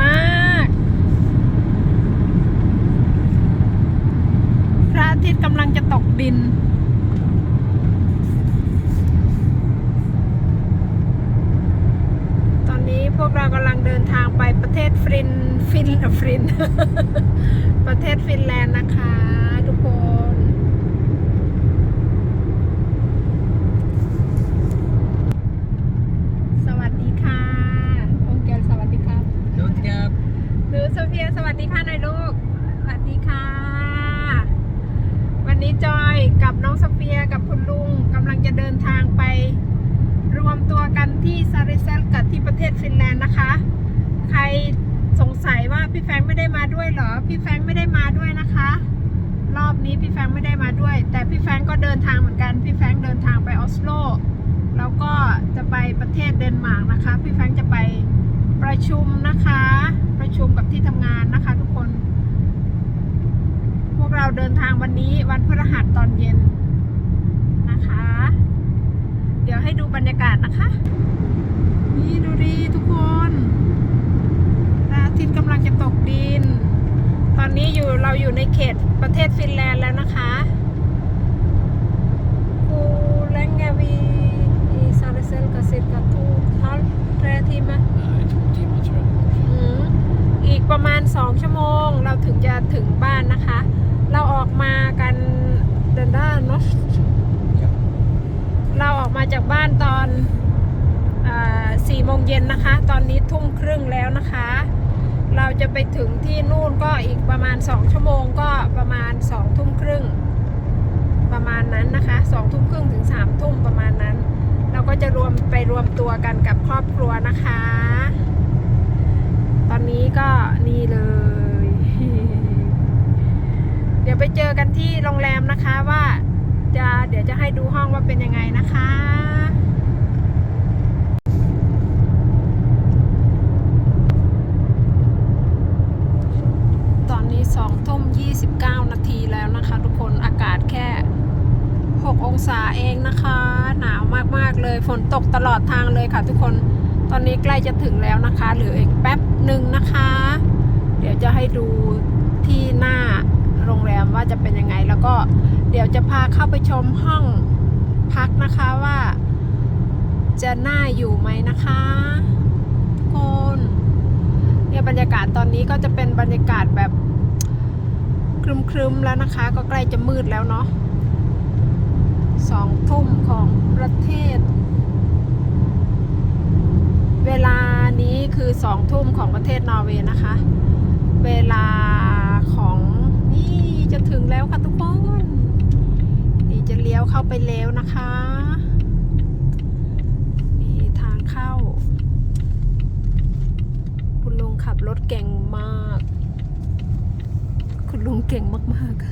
มาก พระอาทิตย์กำลังจะตกดิน ตอนนี้พวกเรากำลังเดินทางไปประเทศฟิน ฟินฟิน ประเทศฟินแลนด์นะคะทุกคน สวัสดีค่ะองเกลสวัสดีครับ สวัสดีครับ หรือ โซเฟียสวัสดีค่ะน่อยลูก สวัสดีค่ะ วันนี้จอยกับน้องโซเฟียกับคุณลุงกำลังจะเดินทางไป รวมตัวกันที่ซาริเซลกับที่ประเทศฟินแลนด์นะคะ ใครสงสัยว่าพี่แฟงไม่ได้มาด้วยเหรอ พี่แฟงไม่ได้มาด้วยนะคะ รอบนี้พี่แฟงไม่ได้มาด้วย แต่พี่แฟงก็เดินทางเหมือนกัน พี่แฟงเดินทางไปออสโลแล้วก็จะไปประเทศเดนมาร์กนะคะ พี่แฟงจะไปประชุมนะคะ ประชุมกับที่ทำงานนะคะ ทุกคน พวกเราเดินทางวันนี้วันพฤหัสตอนเย็นนะคะ เดี๋ยวให้ดูบรรยากาศนะคะ นี่ดูดีทุกคนพระอาทิตย์กำลังจะตกดิน ตอนนี้อยู่เราอยู่ในเขตประเทศฟินแลนด์แล้วนะคะกูแลงแกวีอีซาเลเซลกาซิตกาทูทัลแรทีมา Nej, två timmar tror jag. อืมอีกประมา ณ 2 ชั่วโมง เราถึงจะถึงบ้านนะคะ เราออกมากันเดินด้านเนาะ Ja. เราออกมาจากบ้านตอนสี่โมงเย็นนะคะ ตอนนี้ทุ่มครึ่งแล้วนะคะ เราจะไปถึงที่นู่นก็อีกประมาณ 2 ชั่วโมงก็ประมาณ2ทุ่มครึ่งประมาณนั้นนะคะ2ทุ่มครึ่งถึง3ทุ่มประมาณนั้น เราก็จะรวมไปรวมตัวกันกับครอบครัวนะคะตอ นี้ก็นี่เลย เดี๋ยวไปเจอกันที่โรงแรมนะคะว่าจะเดี๋ยวจะให้ดูห้องว่าเป็นยังไงนะคะตอนนี้2ทุ่ม29นาทีแล้วนะคะ ทุกคนอากาศแค่6องศาเองนะคะ หนาวมากๆเลยฝนตกตลอดทางเลยค่ะทุกคน ตอนนี้ใกล้จะถึงแล้วนะคะ เหลืออีกแป๊บหนึ่งนะคะ เดี๋ยวจะให้ดูที่หน้าโรงแรมว่าจะเป็นยังไง แล้วก็เดี๋ยวจะพาเข้าไปชมห้องพักนะคะว่า จะน่าอยู่ไหมนะคะทุกคนเนี่ยบรรยากาศตอนนี้ก็จะเป็นบรรยากาศแบบครึมๆแล้วนะคะ ก็ใกล้จะมืดแล้วเนาะสองทุ่มของประเทศ เวลานี้คือสองทุ่มของประเทศนอร์เวย์นะคะ เวลาของนี่จะถึงแล้วค่ะทุกคนนี่จะเลี้ยวเข้าไปแล้วนะคะนี่ทางเข้า คุณลุงขับรถเก่งมาก คุณลุงเก่งมากๆ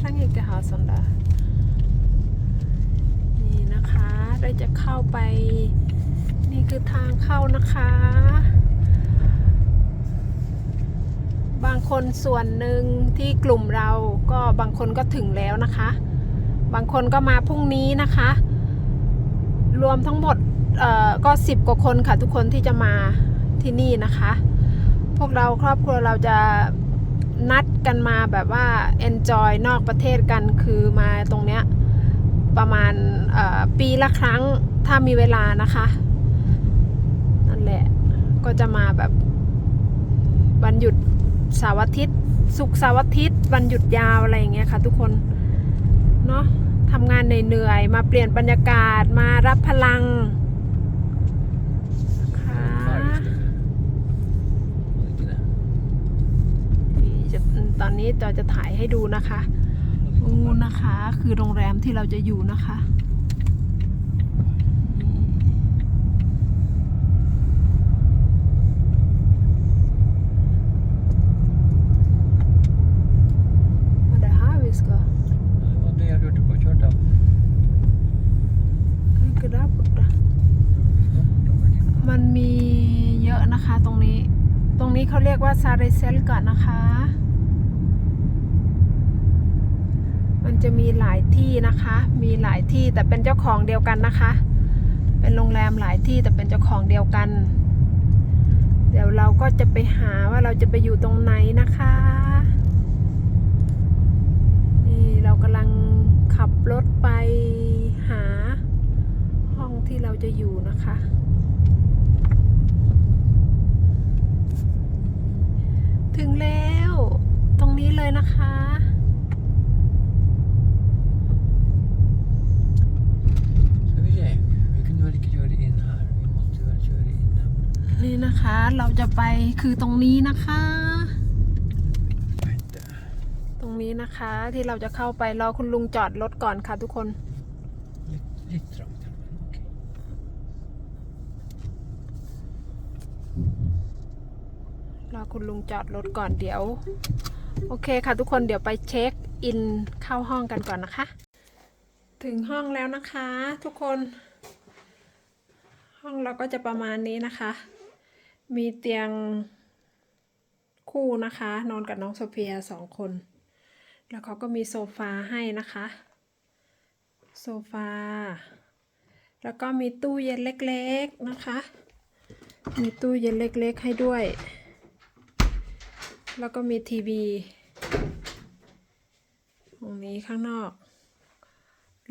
ทั้งเอกหาสันดา นี่นะคะเรา จะเข้าไป นี่คือทางเข้านะคะ บางคนส่วนหนึ่งที่กลุ่มเราก็บางคนก็ถึงแล้วนะคะ บางคนก็มาพรุ่งนี้นะคะ รวมทั้งหมดก็สิบกว่าคนค่ะทุกคนที่จะมาที่นี่นะคะ พวกเราครอบครัวเราจะนัดกันมาแบบว่า enjoy นอกประเทศกันคือมาตรงเนี้ย ประมาณเอ่อปีละครั้งถ้ามีเวลานะคะนั่นแหละก็จะมาแบบวันหยุดเสาร์อาทิตย์ศุกร์เสาร์อาทิตย์วันหยุดยาวอะไรอย่างเงี้ยค่ะ ทุกคนเนาะทำงานเหนื่อยๆมาเปลี่ยนบรรยากาศมารับพลังนะคะ Varför? Vad är det? นี่จะตอนนี้เราจะถ่ายให้ดูนะคะ นู่นนะคะ คือโรงแรมที่เราจะอยู่นะคะ Men det här vi ska. Det var det jag gjorde på kört av. Ligger där borta. มันมีเยอะนะคะตรงนี้ ตรงนี้เขาเรียกว่าซาเรเซลก่อนนะคะ มันจะมีหลายที่นะคะ มีหลายที่แต่เป็นเจ้าของเดียวกันนะคะ เป็นโรงแรมหลายที่แต่เป็นเจ้าของเดียวกัน เดี๋ยวเราก็จะไปหาว่าเราจะไปอยู่ตรงไหนนะคะ นี่เรากำลังขับรถไปหาห้องที่เราจะอยู่นะคะถึงแล้ว ตรงนี้เลยนะคะ จะไปคือตรงนี้นะคะ ตรงนี้นะคะที่เราจะเข้าไปรอคุณลุงจอดรถก่อนค่ะทุกคนรอคุณลุงจอดรถก่อนเดี๋ยว โอเคค่ะทุกคนเดี๋ยวไปเช็คอินเข้าห้องกันก่อนนะคะ ถึงห้องแล้วนะคะ ทุกคน ห้องเราก็จะประมาณนี้นะคะ มีเตียงคู่นะคะ นอนกับน้องโซเฟียสองคน แล้วเขาก็มีโซฟาให้นะคะ โซฟา แล้วก็มีตู้เย็นเล็กๆนะคะ มีตู้เย็นเล็กๆให้ด้วย แล้วก็มีทีวี ตรงนี้ข้างนอก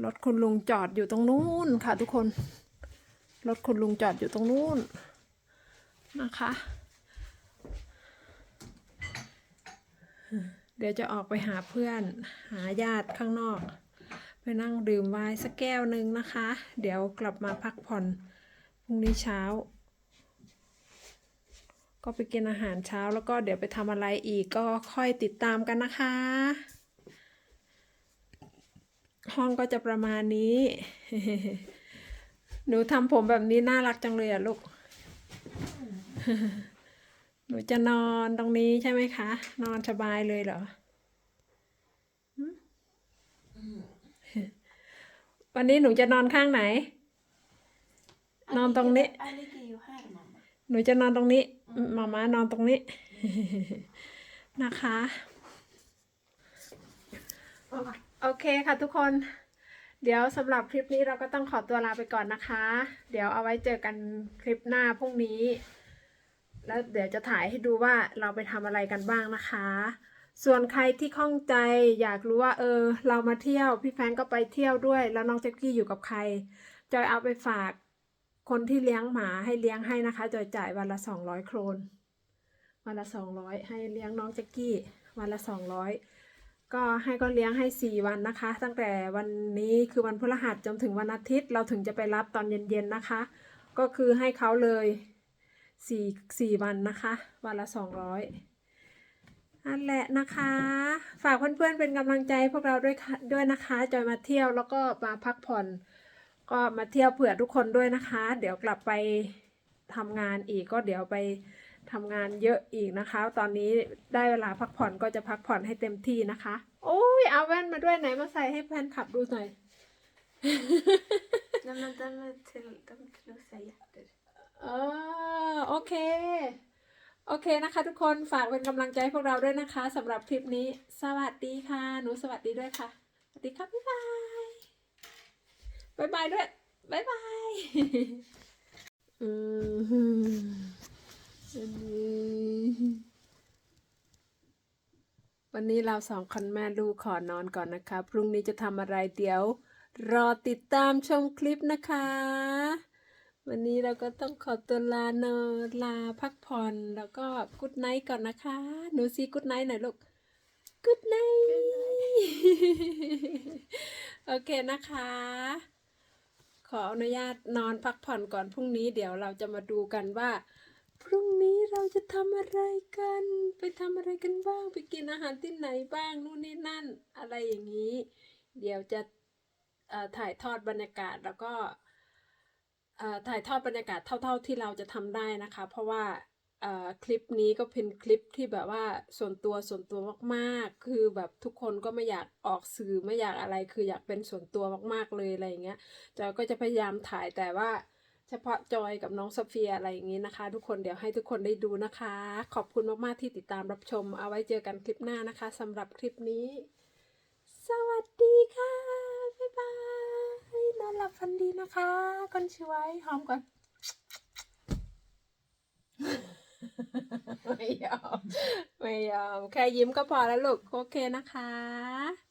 รถคุณลุงจอดอยู่ตรงนู้นค่ะทุกคน รถคุณลุงจอดอยู่ตรงนู้น นะคะ เดี๋ยวจะออกไปหาเพื่อนหาญาติข้างนอก ไปนั่งดื่มไวน์สักแก้วหนึ่งนะคะ เดี๋ยวกลับมาพักผ่อนพรุ่งนี้เช้า ก็ไปกินอาหารเช้าแล้วก็เดี๋ยวไปทำอะไรอีกก็ค่อยติดตามกันนะคะ ห้องก็จะประมาณนี้หนูทำผมแบบนี้น่ารักจังเลยอะลูก หนูจะนอนตรงนี้ใช่ไหมคะ นอนสบายเลยเหรอ วันนี้หนูจะนอนข้างไหน นอนตรงนี้ หนูจะนอนตรงนี้มาม้านอนตรงนี้ นะคะ โอเคค่ะทุกคน เดี๋ยวสำหรับคลิปนี้เราก็ต้องขอตัวลาไปก่อนนะคะ เดี๋ยวเอาไว้เจอกันคลิปหน้าพรุ่งนี้ แล้วเดี๋ยวจะถ่ายให้ดูว่าเราไปทำอะไรกันบ้างนะคะ ส่วนใครที่ข้องใจอยากรู้ว่า เออ เรามาเที่ยวพี่แฟงก็ไปเที่ยวด้วย แล้วน้องแจ็คกี้อยู่กับใคร จอยเอาไปฝากคนที่เลี้ยงหมาให้เลี้ยงให้นะคะ จอยจ่ายวันละสองร้อยโครนวันละสองร้อยให้เลี้ยงน้องแจ็คกี้วันละสองร้อยก็ให้ก็เลี้ยงให้สี่วันนะคะ ตั้งแต่วันนี้คือวันพฤหัสจนถึงวันอาทิตย์ เราถึงจะไปรับตอนเย็นๆนะคะ ก็คือให้เขาเลย สี่สี่วันนะคะ วันละสองร้อยนั่นแหละนะคะ ฝากเพื่อนๆเป็นกำลังใจพวกเราด้วยด้วยนะคะ จอยมาเที่ยวแล้วก็มาพักผ่อน ก็มาเที่ยวเผื่อทุกคนด้วยนะคะ เดี๋ยวกลับไปทำงานอีกก็เดี๋ยวไปทำงานเยอะอีกนะคะ ตอนนี้ได้เวลาพักผ่อนก็จะพักผ่อนให้เต็มที่นะคะ โอ้ยเอาแว่นมาด้วยไหนมาใส่ให้แฟนขับดูหน่อย Nej men de är till, de knussar hjärtor. เออโอเค โอเคนะคะ ทุกคนฝากเป็นกำลังใจให้พวกเราด้วยนะคะสำหรับคลิปนี้ สวัสดีค่ะ หนูสวัสดีด้วยค่ะ สวัสดีครับบ๊ายบายบ๊ายบายด้วยบ๊ายบายอืมอันนี้วันนี้เราสองคนแม่ลูกขอนอนก่อนนะคะ พรุ่งนี้จะทำอะไรเดี๋ยว รอติดตามชมคลิปนะคะ วันนี้เราก็ต้องขอตัวลานอนลาพักผ่อนแล้วก็กุดไนท์ก่อนนะคะ หนูซีกุดไนท์หน่อยลูกกุดไนท์โอเคนะคะ ขออนุญาตนอนพักผ่อนก่อนพรุ่งนี้เดี๋ยวเราจะมาดูกันว่า พรุ่งนี้เราจะทำอะไรกัน ไปทำอะไรกันบ้าง ไปกินอาหารที่ไหนบ้างนู่นนี่นั่น อะไรอย่างนี้ เดี๋ยวจะถ่ายทอดบรรยากาศแล้วก็ ถ่ายทอดบรรยากาศเท่า ๆที่เราจะทำได้นะคะ เพราะว่าคลิปนี้ก็เป็นคลิปที่แบบว่าส่วนตัวส่วนตัวมากๆ คือแบบทุกคนก็ไม่อยากออกสื่อไม่อยากอะไร คืออยากเป็นส่วนตัวมากๆเลยอะไรอย่างเงี้ยจอยก็จะพยายามถ่ายแต่ว่าเฉพาะจอยกับน้องโซเฟียอะไรอย่างนี้นะคะ ทุกคนเดี๋ยวให้ทุกคนได้ดูนะคะ ขอบคุณมากๆที่ติดตามรับชม เอาไว้เจอกันคลิปหน้านะคะสำหรับคลิปนี้ สวัสดีค่ะ บ๊ายบาย นอนหลับฝันดีนะคะก่อนช่วยหอมก่อนไม่ยอม ไม่ยอม แค่ยิ้มก็พอแล้วลูก โอเคนะคะ